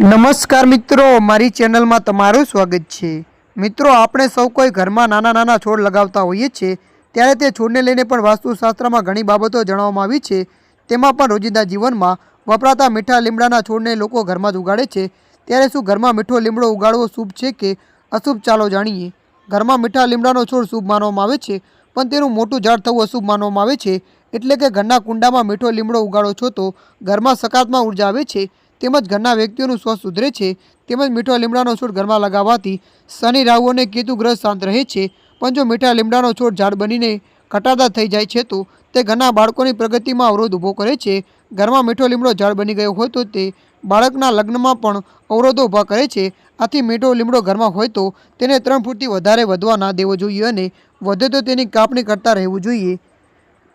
નમસ્કાર મિત્રો, મારી ચેનલમાં તમારું સ્વાગત છે. મિત્રો, આપણે સૌ કોઈ ઘરમાં નાના નાના છોડ લગાવતા હોઈએ છીએ, ત્યારે તે છોડને લઈને પણ વાસ્તુશાસ્ત્રમાં ઘણી બાબતો જણાવવામાં આવી છે. તેમાં પણ રોજિંદા જીવનમાં વપરાતા મીઠા લીમડાના છોડને લોકો ઘરમાં જ ઉગાડે છે. ત્યારે શું ઘરમાં મીઠો લીમડો ઉગાડવો શુભ છે કે અશુભ? ચાલો જાણીએ. ઘરમાં મીઠા લીમડાનો છોડ શુભ માનવામાં આવે છે, પણ તેનું મોટું ઝાડ થવું અશુભ માનવામાં આવે છે. એટલે કે ઘરના કુંડામાં મીઠો લીમડો ઉગાડો છો તો ઘરમાં સકારાત્મક ઊર્જા આવે છે. તેમજ ઘરના વ્યક્તિઓનું સ્વાસ્થ્ય સુધરે છે, તેમજ મીઠો લીમડાનો છોડ ઘરમાં લગાવવાથી શનિ રાહુ અને કેતુ શાંત રહે છે. પણ જો મીઠા લીમડાનો છોડ ઝાડ બનીને કટાતા થઈ જાય છે, તો તે ઘરના બાળકોની પ્રગતિમાં અવરોધ ઊભો કરે છે. ઘરમાં મીઠો લીમડો ઝાડ બની ગયો હોય તો તે બાળકના લગ્નમાં પણ અવરોધો ઊભા કરે છે. આથી મીઠો લીમડો ઘરમાં હોય તો તેને ત્રણ ફૂટથી વધારે વધવા ના દેવો જોઈએ અને વધે તો તેની કાપણી કરતા રહેવું જોઈએ.